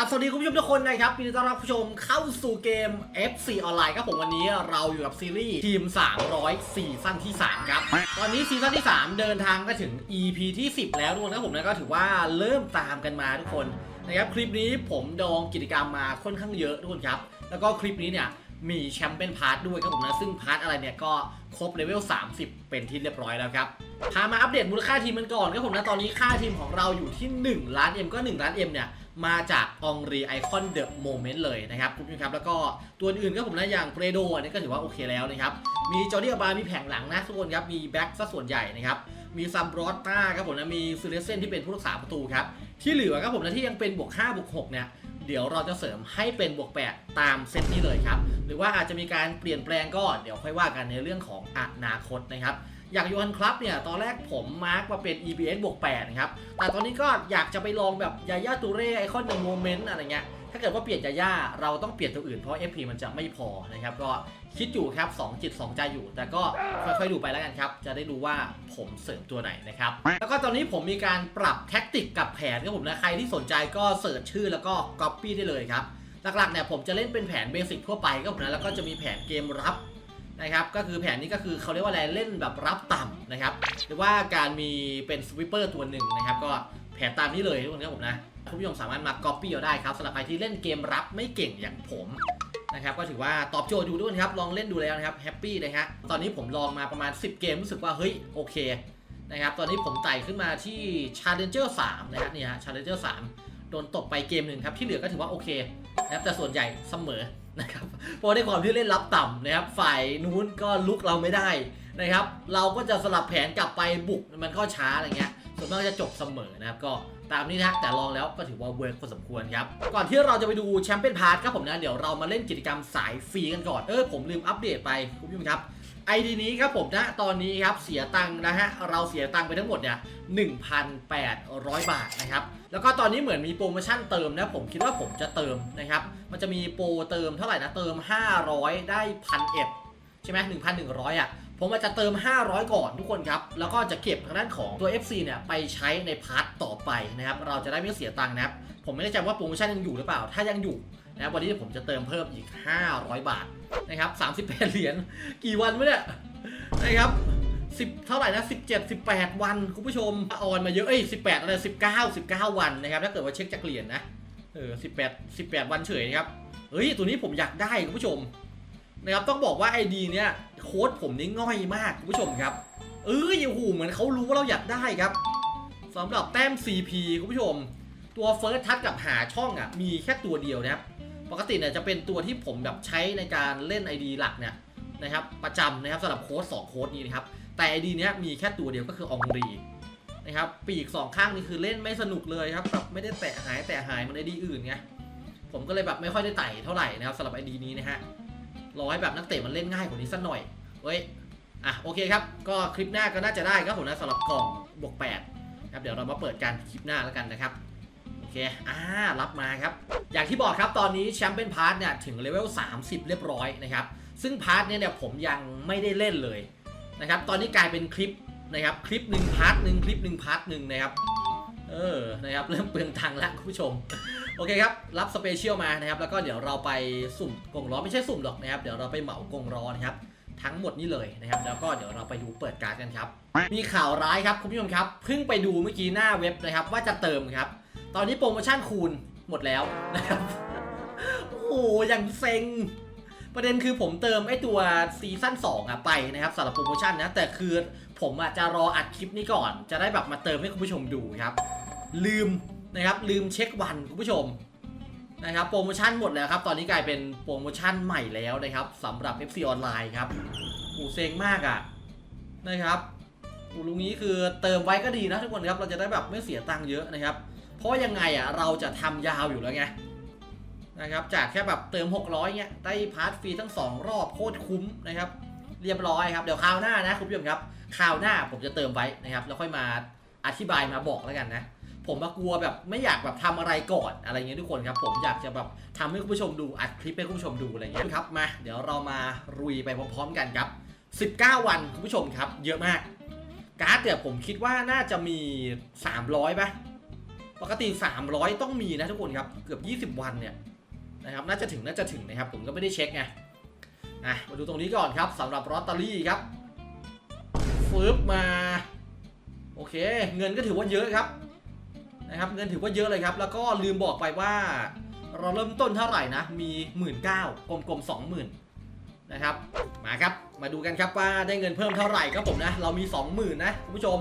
ครับสวัสดีคุณผู้ชมทุกคนนะครับยินดีต้อนรับผู้ชมเข้าสู่เกม FC ออนไลน์ครับผมวันนี้เราอยู่กับซีรีส์ทีม 300ซีซั่นที่ 3 ครับ ตอนนี้ซีซั่นที่ 3 เดินทางก็ถึง EP ที่ 10 แล้วทุกคนครับผมนะก็ถือว่าเริ่มตามกันมาทุกคนนะครับคลิปนี้ผมดองกิจกรรมมาค่อนข้างเยอะทุกคนครับ แล้วก็คลิปนี้เนี่ย มีแชมเปี้ยนพาร์ทด้วยครับผมนะ ซึ่งพาร์ทอะไรเนี่ยก็ครบเลเวล 30 เป็นที่เรียบร้อยแล้วครับ พามาอัปเดตมูลค่าทีมกันก่อนครับผมนะ ตอนนี้ค่าทีมของเราอยู่ที่ 1 ล้าน M ก็ 1 ล้าน M เนี่ยมาจากองรีไอคอนเดอะโมเมนต์เลยนะครับคุณผู้ชมครับ แล้วก็ตัวอื่นก็ผมนะอย่างเปรโดนนี้ก็ถือว่าโอเคแล้วนะครับ มีจอร์ดีอาบามีแผงหลังนะทุกคนครับ มีแบ็กซะส่วนใหญ่นะครับ มีซัมบรอตต้าครับผมนะ มีซูเรเซนที่เป็นผู้รักษาประตูครับ ที่เหลือครับผมนะที่ยังเป็นบวก5บวก6เนี่ย เดี๋ยวเราจะเสริมให้เป็นบวก 8 ตามเซตนี้เลยครับ หรือว่าอาจจะมีการเปลี่ยนแปลงก็เดี๋ยวค่อยว่ากันในเรื่องของอนาคตนะครับ อย่างยูฮันครับเนี่ยตอนแรกผมมาร์กมาเป็น EBS บวก8นะครับแต่ตอนนี้ก็อยากจะไปลองแบบยาย่าตูเร่ไอคอนเดอะโมเมนต์อะไรเงี้ยถ้าเกิดว่าเปลี่ยนยาย่าเราต้องเปลี่ยนตัวอื่นเพราะ FP มันจะไม่พอนะครับก็คิดอยู่ครับ2จิต2ใจอยู่ แต่ก็ค่อยๆดูไปแล้วกันครับ จะได้รู้ว่าผมเสริมตัวไหนนะครับ แล้วก็ตอนนี้ผมมีการปรับแท็กติกกับแผนครับผมนะใครที่สนใจก็เสิร์ชชื่อแล้วก็ Copy ได้เลยครับหลักๆเนี่ยผมจะเล่นเป็นแผนเบสิกทั่วไปครับผมนะแล้วก็จะมีแผนเกมรับ นะครับก็คือแผนนี้ก็คือเขาเรียกว่าอะไรเล่นแบบรับต่ำนะครับหรือว่าการมีเป็นสวิปเปอร์ตัวหนึ่งนะครับก็แผนตามนี้เลยทุกคนครับผมนะคุณผู้ชมสามารถมา Copy เอาได้ครับสำหรับใครที่เล่นเกมรับไม่เก่งอย่างผมนะครับก็ถือว่าตอบโจทย์อยู่ด้วยนครับลองเล่นดูแล้วนะครับแฮปปี้นะฮะตอนนี้ผมลองมาประมาณ 10 เกมรู้สึกว่าเฮ้ยโอเคนะครับตอนนี้ผมไต่ขึ้นมาที่ Challenger 3นะฮะเนี่ยฮะ Challenger 3 โดนตกไปเกมหนึ่งครับที่เหลือก็ถือว่าโอเค นะครับแต่ส่วนใหญ่เสมอนะครับเพราะในความที่เล่นรับต่ำนะครับ ฝ่ายนู้นก็ลุกเราไม่ได้นะครับ เราก็จะสลับแผนกลับไปบุกมันก็ช้าอะไรเงี้ยส่วนมากจะจบเสมอนะครับก็ตามนี้นะแต่ลองแล้วก็ถือว่าเวิร์กพอสมควรครับ ก่อนที่เราจะไปดูแชมเปี้ยนพาร์ทครับผมนะ เดี๋ยวเรามาเล่นกิจกรรมสายฟรีกันก่อน เออผมลืมอัปเดตไปคุณผู้ชมครับ ไอดีนี้ครับผมนะตอนนี้ครับเสียตังค์นะฮะเราเสียตังค์ไปทั้งหมดเนี่ย1,800 บาทนะครับแล้วก็ตอนนี้เหมือนมีโปรโมชั่นเติมนะผมคิดว่าผมจะเติมนะครับมันจะมีโปรเติมเท่าไหร่นะเติม 500 ได้พันเอ็ดใช่ไหม1,100อะผมอาจจะเติม 500 ก่อนทุกคนครับ แล้วก็จะเก็บทางด้านของตัว FC เนี่ยไปใช้ในพาร์ทต่อไปนะครับ เราจะได้ไม่เสียตังค์นะครับ ผมไม่แน่ใจว่าโปรโมชั่นยังอยู่หรือเปล่า ถ้ายังอยู่ นะครับวันนี้ผมจะเติมเพิ่มอีก 500 บาทนะครับ 38 เหรียญกี่วันวะเนี่ยนะครับ10 เท่าไหร่นะ 17 18 วัน คุณผู้ชมออนมาเยอะเอ้ย18อะไร19 19 วันนะครับถ้าเกิดว่าเช็คจากเหรียญนะเออ18 18 วันเฉยนะครับเฮ้ยตัวนี้ผมอยากได้คุณผู้ชมนะครับต้องบอกว่า ID เนี้ยโค้ดผมนี่ง่อยมากคุณผู้ชมครับ เอ้ยโอ้โหเหมือนเขารู้ว่าเราอยากได้ครับสำหรับแต้ม CP คุณผู้ชม ตัว First Touch กับหาช่องอะมีแค่ตัวเดียวนะครับ ปกติเนี่ยจะเป็นตัวที่ผมแบบใช้ในการเล่น ID หลักเนี่ยนะครับประจำนะครับสำหรับโค้ด2โค้ดนี้นะครับแต่ ID เนี้ยมีแค่ตัวเดียวก็คืออองรีนะครับปีกสองข้างนี่คือเล่นไม่สนุกเลยครับแบบไม่ได้แตะหายแตะหายมัน ID อื่นไงผมก็เลยแบบไม่ค่อยได้ไต่เท่าไหร่นะครับสำหรับ ID นี้นะฮะรอให้แบบนักเตะมันเล่นง่ายกว่านี้สักหน่อยเฮ้ยอะโอเคครับก็คลิปหน้าก็น่าจะได้ครับผมนะสำหรับกล่องบวก8ครับเดี๋ยวเรามาเปิดกันคลิปหน้าแล้วกันนะครับ อเค อ่า รับมาครับ อย่างที่บอกครับ ตอนนี้แชมเปี้ยนพาร์ทเนี่ย ถึงเลเวล 30 เรียบร้อยนะครับ ซึ่งพาร์ทเนี่ยเนี่ยผมยังไม่ได้เล่นเลยนะครับ ตอนนี้กลายเป็นคลิปนะครับ คลิปหนึ่งพาร์ทหนึ่งคลิปหนึ่งพาร์ทหนึ่งนะครับ เออ นะครับ เริ่มเปลืองตังค์แล้วคุณผู้ชม โอเคครับ รับสเปเชียลมานะครับ แล้วก็เดี๋ยวเราไปสุ่มกงล้อไม่ใช่สุ่มหรอกนะครับ เดี๋ยวเราไปเหมากงล้อนะครับ ทั้งหมดนี้เลยนะครับ แล้วก็เดี๋ยวเราไปดูเปิดการ์ดกันครับ มีข่าวร้ายครับคุณผู้ชมครับ เพิ่งไปดูเมื่อกี้หน้าเว็บนะครับว่าจะเติมครับ ตอนนี้โปรโมชั่นคูณหมดแล้วนะครับ โอ้โหอย่างเซ็ง ประเด็นคือผมเติมไอ้ตัวซีซั่น2อะไปนะครับสำหรับโปรโมชั่นนะ แต่คือผมอะจะรออัดคลิปนี้ก่อน จะได้แบบมาเติมให้คุณผู้ชมดูครับ ลืมนะครับ ลืมเช็ควันคุณผู้ชมนะครับโปรโมชั่นหมดแล้วครับ ตอนนี้กลายเป็นโปรโมชั่นใหม่แล้วนะครับสำหรับ FC ออนไลน์ครับโอ้เซ็งมากอะนะครับโอ้ลุงนี้คือเติมไว้ก็ดีนะทุกคนครับ เราจะได้แบบไม่เสียตังค์เยอะนะครับ เพราะยังไงอะเราจะทำยาวอยู่แล้วไงนะครับจากแค่แบบเติม 600เงี้ยได้พาร์ทฟรีทั้ง 2 รอบโคตรคุ้มนะครับเรียบร้อยครับเดี๋ยวคราวหน้านะคุณผู้ชมครับคราวหน้าผมจะเติมไว้นะครับแล้วค่อยมาอธิบายมาบอกแล้วกันนะผมมากลัวแบบไม่อยากแบบทำอะไรก่อนอะไรเงี้ยทุกคนครับผมอยากจะแบบทำให้คุณผู้ชมดูอัดคลิปให้คุณผู้ชมดูอะไรเงี้ยครับมาเดี๋ยวเรามารุยไปพร้อมๆกันครับ 19 วันคุณผู้ชมครับ เยอะมาก การ์ดเนี่ยผมคิดว่าน่าจะมี 300ป่ะ ปกติ 300 ต้องมีนะทุกคนครับ เกือบ 20 วันเนี่ยนะครับน่าจะถึงน่าจะถึงนะครับ ผมก็ไม่ได้เช็คไงอะมาดูตรงนี้ก่อนครับสำหรับลอตเตอรี่ครับฟืบมา โอเค เงินก็ถือว่าเยอะครับนะครับเงินถือว่าเยอะเลยครับ แล้วก็ลืมบอกไปว่า เราเริ่มต้นเท่าไหร่นะ มี 1 9ื่นกลมๆ20,000นะครับมาครับมาดูกันครับว่าได้เงินเพิ่มเท่าไหร่ครับผมนะ เรามี 20,000นะคุณผู้ชม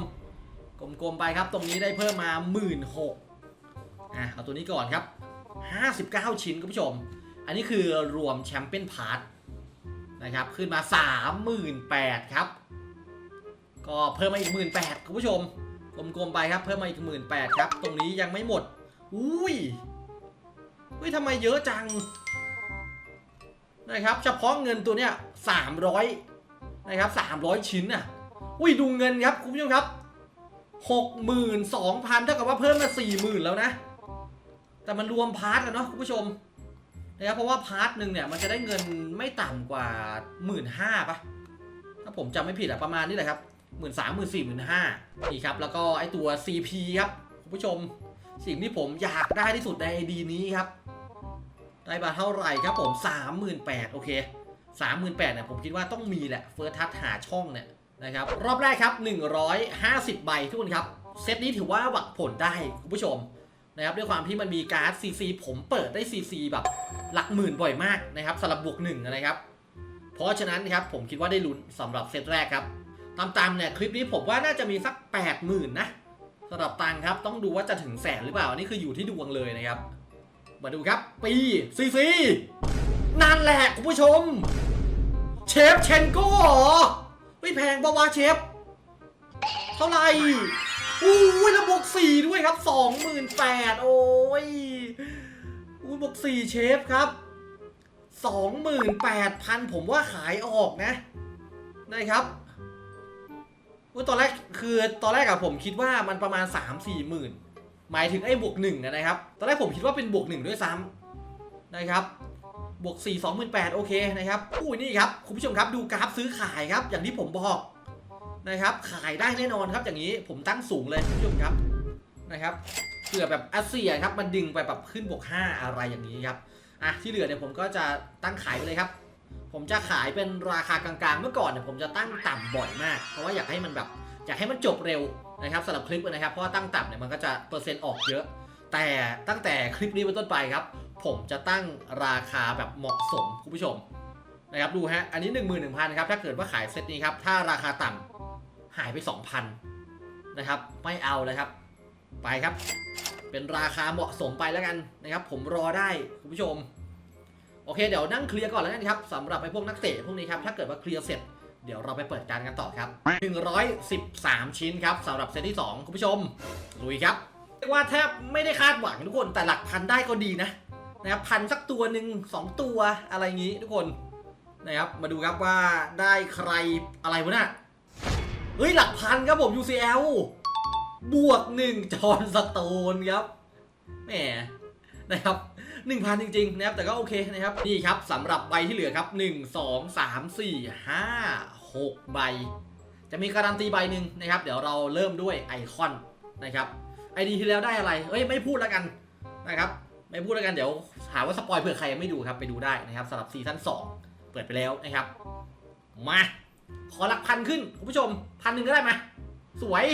กลมๆไปครับ ตรงนี้ได้เพิ่มมา 1 6ื่น อะเอาตัวนี้ก่อนครับ 59 ชิ้นคุณผู้ชม อันนี้คือรวมแชมเปี้ยนพาร์ทนะครับ ขึ้นมา 38,000ครับ ก็เพิ่มมาอีก 18,000คุณผู้ชม กลมๆไปครับ เพิ่มมาอีก 18,000ครับ ตรงนี้ยังไม่หมด อุ้ยอุ้ยทำไมเยอะจัง นะครับ เฉพาะเงินตัวเนี้ย300นะครับ300 ชิ้นน่ะอุ้ยดูเงินครับคุณผู้ชมครับ 62,000เท่ากับว่าเพิ่มมา40,000แล้วนะ แต่มันรวมพาร์ทกันเนาะคุณผู้ชมนะครับเพราะว่าพาร์ทหนึ่งเนี่ยมันจะได้เงินไม่ต่ำกว่า1 5ื่นห้าปะถ้าผมจำไม่ผิดอะประมาณนี้แหละครับหมื่นสามหมื่นสี่หมื่นห้านี่ครับ แล้วก็ไอตัว CP ครับคุณผู้ชม สิ่งที่ผมอยากได้ที่สุดใน ID นี้ครับ ได้มาเท่าไหร่ครับผม38,000โอเค38,000เนี่ยผมคิดว่าต้องมีแหละเฟิร์สทัชหาช่องเนี่ยนะครับ รอบแรกครับ150ใบทุกคนครับ เซตนี้ถือว่าหวังผลได้คุณผู้ชม นะครับด้วยความที่มันมีการ์ด CC ผมเปิดได้ CC แบบหลักหมื่นบ่อยมากนะครับสำหรับบวกหนึ่งนะครับ เพราะฉะนั้นครับผมคิดว่าได้ลุ้นสำหรับเซตแรกครับ ตามๆเนี่ยคลิปนี้ผมว่าน่าจะมีสัก 80,000นะสำหรับตังครับต้องดูว่าจะถึงแสนหรือเปล่าอันนี้คืออยู่ที่ดวงเลยนะครับ มาดูครับ ปีซีซีนั่นแหละคุณผู้ชม เชฟเชนโก้หรอไม่แพงปะวะเชฟ เท่าไหร่ อู้ยแล้วบวกสี่ด้วยครับสองหมื่นแปดโอ้ยอู้ยบวกสี่เชฟครับสองหมื่นแปดพันผมว่าขายออกนะนะครับอู้ยตอนแรกคือตอนแรกอะผมคิดว่ามันประมาณสามสี่หมื่นหมายถึงไอ้บวกหนึ่งนะครับ ตอนแรกผมคิดว่าเป็นบวกหนึ่งด้วยซ้ำนะครับบวก4 2 8 0 0โอเคนะครับอุ้ยนี่ครับ คุณผู้ชมครับดูกราฟซื้อขายครับ อย่างที่ผมบอก นะครับ ขายได้แน่นอนครับอย่างนี้ผมตั้งสูงเลยคุณผู้ชมครับนะครับเผื่อแบบอาเซียครับมันดึงไปแบบขึ้นบวก5อะไรอย่างนี้ครับอะที่เหลือเนี่ยผมก็จะตั้งขายไปเลยครับ ผมจะขายเป็นราคากลางๆ เมื่อก่อนเนี่ยผมจะตั้งต่ำบ่อยมาก เพราะว่าอยากให้มันแบบอยากให้มันจบเร็วนะครับสำหรับคลิปนะครับ เพราะว่าตั้งต่ำเนี่ยมันก็จะเปอร์เซ็นต์ออกเยอะ แต่ตั้งแต่คลิปนี้เป็นต้นไปครับ ผมจะตั้งราคาแบบเหมาะสมคุณผู้ชมนะครับดูฮะอันนี้ 11,000ครับถ้าเกิดว่าขายเซตนี้ครับถ้าราคาต่ำ หายไป 2,000 นะครับ ไม่เอาเลยครับ ไปครับ เป็นราคาเหมาะสมไปแล้วกันนะครับ ผมรอได้คุณผู้ชม โอเค เดี๋ยวนั่งเคลียร์ก่อนแล้วกันครับสำหรับไอ้พวกนักเตะพวกนี้ครับ ถ้าเกิดว่าเคลียร์เสร็จ เดี๋ยวเราไปเปิดการกันต่อครับ 113 ชิ้นครับสำหรับเซตที่ 2 คุณผู้ชม ลุยครับเรียกว่าแทบไม่ได้คาดหวังทุกคนแต่หลักพันได้ก็ดีนะนะครับพันสักตัวหนึ่งสองตัวอะไรอย่างนี้ทุกคนนะครับมาดูครับว่าได้ใครอะไรวะน่ะ เฮ้ยหลักพันครับผม UCL บวกหนึ่งจอนสโตนครับแหมนะครับหนึ่งพันจริงๆนะครับแต่ก็โอเคนะครับนี่ครับสำหรับใบที่เหลือครับหนึ่งสองสามสี่ห้าหกใบ จะมีการันตีใบหนึ่งนะครับ เดี๋ยวเราเริ่มด้วยไอคอนนะครับไอดีที่แล้วได้อะไรเอ้ยไม่พูดแล้วกันนะครับไม่พูดแล้วกันเดี๋ยวหาว่าสปอยเผื่อใครยังไม่ดูครับไปดูได้นะครับสำหรับซีซั่น2เปิดไปแล้วนะครับมา ขอหลักพันขึ้นคุณผู้ชมพันหนึ่งก็ได้ไหมสวย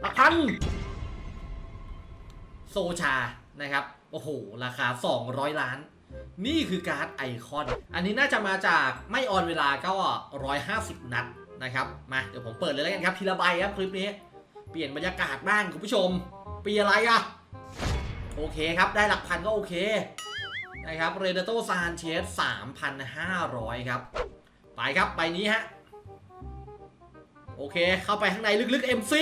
หลักพัน โซชานะครับ โอ้โห ราคา 200 ล้าน นี่คือการ์ดไอคอน อันนี้น่าจะมาจากไม่ออนเวลาก็ 150 นัดนะครับ มาเดี๋ยวผมเปิดเลยแล้วกันครับทีละใบครับคลิปนี้ เปลี่ยนบรรยากาศบ้างคุณผู้ชม ปีอะไรอะโอเคครับ ได้หลักพันก็โอเคนะครับเรเดโตซานเชส3,500 ครับ ไปครับใบนี้ฮะ โอเค เข้าไปข้างในลึกๆ MC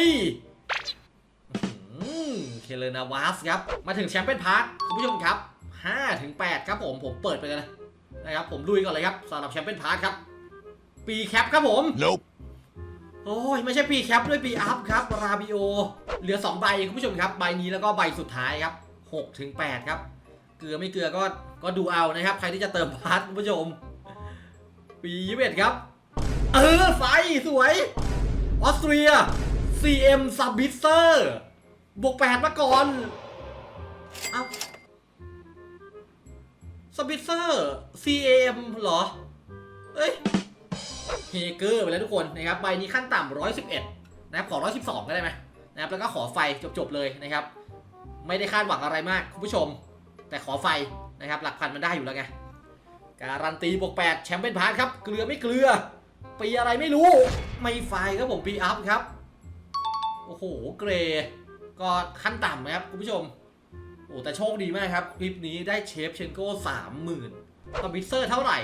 เคเลนาวาสครับ มาถึงแชมเปี้ยนพาร์ทคุณผู้ชมครับ5ถึง8ครับผมผมเปิดไปเลยนะนะครับผมลุยก่อนเลยครับสำหรับแชมเปี้ยนพาร์ทครับ ปีแคปครับผม Nope. โอ้ยไม่ใช่ปีแคปด้วยปีอัพครับ ราบิโอ เหลือ 2 ใบคุณผู้ชมครับ ใบนี้แล้วก็ใบสุดท้ายครับ6ถึง8ครับ เกลือไม่เกลือก็ก็ดูเอานะครับ ใครที่จะเติมพาร์ทคุณผู้ชม ปียี่สิบครับ เออไฟสวย ออสเตรีย CM s u b b i s s e r บวก8มาก่อนเอ้าสปิเซอร์ C.M. เหรอ เอ้ยเฮเกอร์ไปแล้วทุกคนนะครับใบนี้ขั้นต่ำ111 นะครับขอ 112 ก็ได้ไหมนะครับแล้วก็ขอไฟจบๆเลยนะครับ ไม่ได้คาดหวังอะไรมากคุณผู้ชม แต่ขอไฟนะครับหลักพันมันได้อยู่แล้วไงการันตีบวก8แชมเปี้ยนพาร์ทครับ เกลือไม่เกลือ ปีอะไรไม่รู้ ไม่ไฟครับผมปีอัพครับ โอ้โห เกรก็ขั้นต่ำนะครับคุณผู้ชม โอ้แต่โชคดีมากครับ คลิปนี้ได้เชฟเชนโก้สามหมื่นสวิตเซอร์เท่าไหร่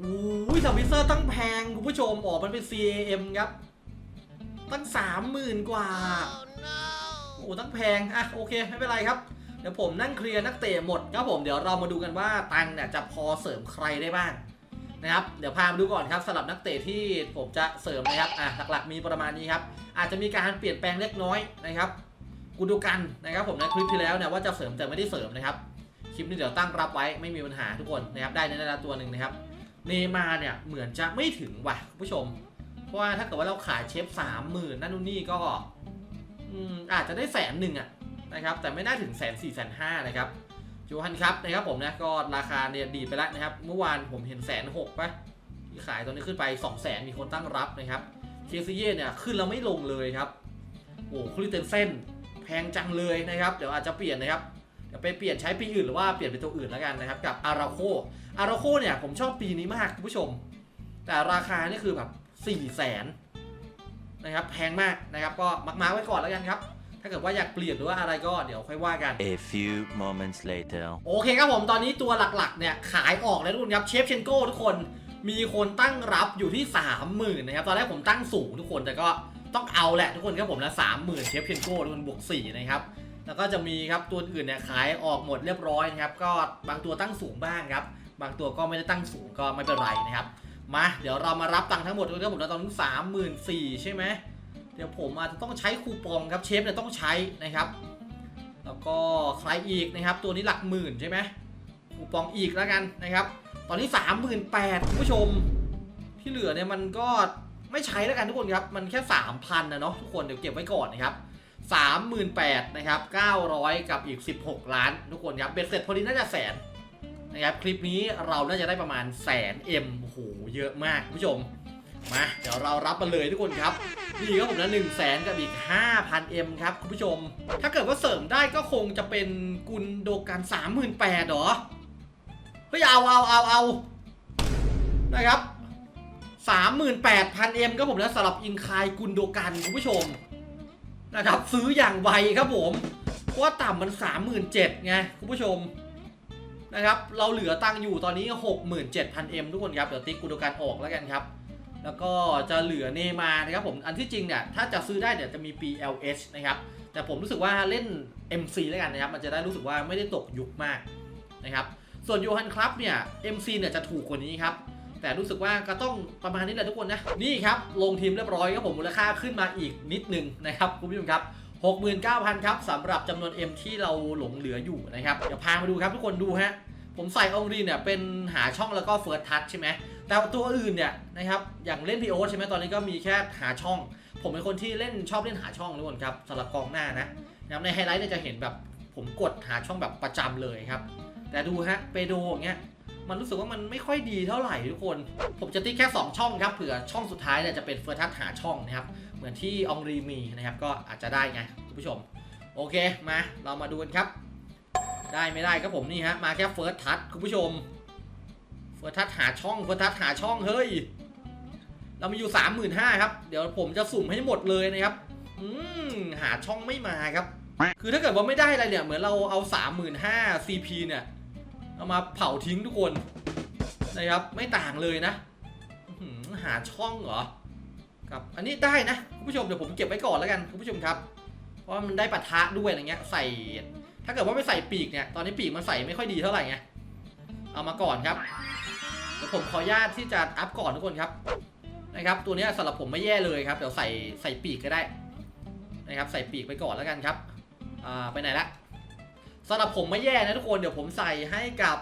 อู้ยสวิตเซอร์ตั้งแพงคุณผู้ชมออกมันเป็น CAM ครับ ตั้งสามหมื่นกว่า โอ้ตั้งแพง อะโอเค ไม่เป็นไรครับ เดี๋ยวผมนั่งเคลียร์นักเตะหมดครับผมเดี๋ยวเรามาดูกันว่าตังเนี่ยจะพอเสริมใครได้บ้าง นะครับ เดี๋ยวพามาดูก่อนครับสำหรับนักเตะที่ผมจะเสริมนะครับ อะหลักๆมีประมาณนี้ครับ อาจจะมีการเปลี่ยนแปลงเล็กน้อยนะครับกูดูกันนะครับผมในคลิปที่แล้วเนี่ยว่าจะเสริมแต่ไม่ได้เสริมนะครับ คลิปนี้เดี๋ยวตั้งรับไว้ไม่มีปัญหาทุกคนนะครับได้ในระดับตัวหนึ่งนะครับ เนมาเนี่ยเหมือนจะไม่ถึงว่ะผู้ชม เพราะว่าถ้าเกิดว่าเราขายเชฟสามหมื่นนั่นนู่นนี่ก็อืมอาจจะได้แสนหนึ่งอะนะครับแต่ไม่น่าถึงแสนสี่แสนห้านะครับ จูฮันครับนะครับผมนะก็ราคาเนี่ยดีดไปแล้วนะครับ เมื่อวานผมเห็นแสนหกปะที่ขายตอนนี้ขึ้นไป2องแสนมีคนตั้งรับนะครับเคซีเย่เนี่ยขึ้นแล้วไม่ลงเลยครับโอ้คลิเตนเซนแพงจังเลยนะครับ เดี๋ยวอาจจะเปลี่ยนนะครับเดี๋ยวไปเปลี่ยนใช้ปีอื่นหรือว่าเปลี่ยนเป็นตัวอื่นแล้วกันนะครับกับอาราโคอาราโคเนี่ยผมชอบปีนี้มากคุณผู้ชม แต่ราคานี่คือแบบ4ี่แสนนะครับแพงมากนะครับก็มักมาไว้ก่อนแล้วกันครับาเกิดว่าอยากเปลี่ยนหรือว่าอะไรก็เดี๋ยวค่อยว่ากัน A few moments later. โอเคครับผมตอนนี้ตัวหลักๆเนี่ยขายออกแล้วทุกคนครับเชฟเชนโก้ทุกคนมีคนตั้งรับอยู่ที่ 30,000นะครับตอนแรกผมตั้งสูงทุกคนแต่ก็ต้องเอาแหละทุกคนครับผมนะ30,000เชฟเชนโก้ทุกคนบวก4นะครับแล้วก็จะมีครับตัวอื่นเนี่ยขายออกหมดเรียบร้อยนะครับก็บางตัวตั้งสูงบ้างครับบางตัวก็ไม่ได้ตั้งสูงก็ไม่เป็นไรนะครับมาเดี๋ยวเรามารับตังค์ทั้งหมดทุกคนครับผมนะตอนนี้34,000ใช่ไหม เดี๋ยวผมอาจจะต้องใช้คูปองครับเชฟเนี่ยต้องใช้นะครับ แล้วก็ใครอีกนะครับ ตัวนี้หลักหมื่นใช่ไหมคูปองอีกแล้วกันนะครับ ตอนนี้ 3 8 0 0 0คุณผู้ชม ที่เหลือเนี่ยมันก็ไม่ใช้แล้วกันทุกคนครับ มันแค่ 3,000นะเนาะทุกคนเดี๋ยวเก็บไว้ก่อนนะครับ38,000นะครับ900 กับอีก 16 ล้าน ทุกคนครับเบ็ดเสร็จพอดีน่าจะแสนนะครับคลิปนี้เราน่าจะได้ประมาณแสนเอ็มโอ้โหเยอะมากคุณผู้ชม มาเดี๋ยวเรารับมาเลยทุกคนครับนี่ครับผมนะหนึ่งแสนกับอีก 5,000 M ครับคุณผู้ชม ถ้าเกิดว่าเสริมได้ก็คงจะเป็นกุนโดกัน38,000หรอเฮ้ยเอาเอาเอาเอานะครับ38,000 M ครับผมนะสำหรับอินคายกุนโดกันคุณผู้ชมนะครับซื้ออย่างไวครับผมเพราะว่าต่ำมัน 37,000ไงคุณผู้ชมนะครับเราเหลือตังอยู่ตอนนี้ 67,000 M ทุกคนครับเดี๋ยวติ๊กกุนโดกันออกแล้วกันครับ แล้วก็จะเหลือเนมานะครับผม อันที่จริงเนี่ยถ้าจะซื้อได้เนี่ยจะมี PLH นะครับ แต่ผมรู้สึกว่าเล่น MC แล้วกันนะครับ มันจะได้รู้สึกว่าไม่ได้ตกยุคมากนะครับ ส่วนโยฮันครับเนี่ย MC เนี่ยจะถูกกว่านี้ครับ แต่รู้สึกว่าก็ต้องประมาณนี้แหละทุกคนนะ นี่ครับ ลงทีมเรียบร้อยครับผมมูลค่าขึ้นมาอีกนิดนึงนะครับคุณผู้ชมครับ69,000 ครับสำหรับจำนวน M ที่เราหลงเหลืออยู่นะครับ เดี๋ยวพามาดูครับทุกคนดูฮะผมใส่องรีเนี่ยเป็นหาช่องแล้วก็เฟิร์สทัชใช่ไหม แต่ตัวอื่นเนี่ยนะครับอย่างเล่นพีโอใช่ไหมตอนนี้ก็มีแค่หาช่อง ผมเป็นคนที่เล่นชอบเล่นหาช่องทุกคนครับสำหรับกองหน้านะนะครับในไฮไลท์เนี่ยจะเห็นแบบผมกดหาช่องแบบประจำเลยครับ แต่ดูฮะเปโดอย่างเงี้ยมันรู้สึกว่ามันไม่ค่อยดีเท่าไหร่ทุกคน ผมจะติ๊กแค่ 2 ช่องครับเผื่อช่องสุดท้ายเนี่ยจะเป็นเฟิร์สทัชหาช่องนะครับเหมือนที่องรีมีนะครับก็อาจจะได้ไงคุณผู้ชม โอเคมาเรามาดูกันครับ ได้ไม่ได้ครับผมนี่ฮะมาแค่เฟิร์สทัชคุณผู้ชม เฟิร์ทัชหาช่องเฟิร์ทัชหาช่องเฮ้ย เรามีอยู่สามหมื่นห้าครับ เดี๋ยวผมจะสุ่มให้หมดเลยนะครับ อืมหาช่องไม่มาครับ คือถ้าเกิดว่าไม่ได้อะไรเนี่ย เหมือนเราเอาสามหมื่นห้า CP เนี่ย เอามาเผาทิ้งทุกคนนะครับ ไม่ต่างเลยนะหาช่องเหรอครับอันนี้ได้นะคุณผู้ชมเดี๋ยวผมเก็บไว้ก่อนแล้วกันคุณผู้ชมครับ เพราะมันได้ปะทะด้วยอะไรเงี้ยใส่ ถ้าเกิดว่าไม่ใส่ปีกเนี่ยตอนนี้ปีกมันใส่ไม่ค่อยดีเท่าไหร่ไง เอามาก่อนครับเดี๋ยวผมขออนุญาตที่จะอัพก่อนทุกคนครับนะครับ ตัวนี้สำหรับผมไม่แย่เลยครับ เดี๋ยวใส่ใส่ปีกก็ได้นะครับ ใส่ปีกไปก่อนแล้วกันครับอ่าไปไหนละสำหรับผมไม่แย่นะทุกคนเดี๋ยวผมใส่ให้กับ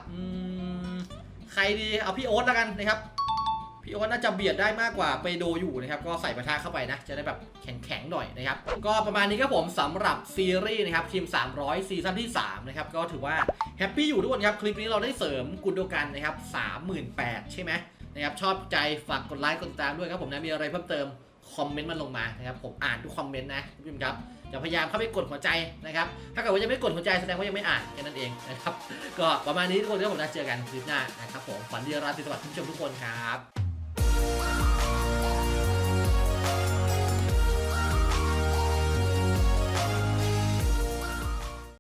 ใครดีเอาพี่โอ๊ตแล้วกันนะครับ พี่โอ๊ตน่าจะเบียดได้มากกว่าไปโดอยู่นะครับ ก็ใส่ประทะเข้าไปนะ จะได้แบบแข็งๆหน่อยนะครับ ก็ประมาณนี้ครับผมสำหรับซีรีส์นะครับทีม 300 ซีซั่นที่ 3 นะครับ ก็ถือว่าแฮปปี้อยู่ทุกคนครับ คลิปนี้เราได้เสริมกุนโดกันนะครับ38,000 ใช่ไหมนะครับ ชอบใจฝากกดไลค์กดติดตามด้วยครับผมนะมีอะไรเพิ่มเติมคอมเมนต์มันลงมานะครับผมอ่านทุกคอมเมนต์นะคุณผู้ชมครับจะพยายามเข้าไปกดหัวใจนะครับถ้าเกิดว่ายังไม่กดหัวใจแสดงว่ายังไม่อ่านแค่นั้นเองนะครับก็ประมาณนี้ทุกคนก็ผมจะเจอกันคลิปหน้านะครับผมฝันดีราตรีสวัสดิ์คุณผู้ชมทุกคนครับ Yeah.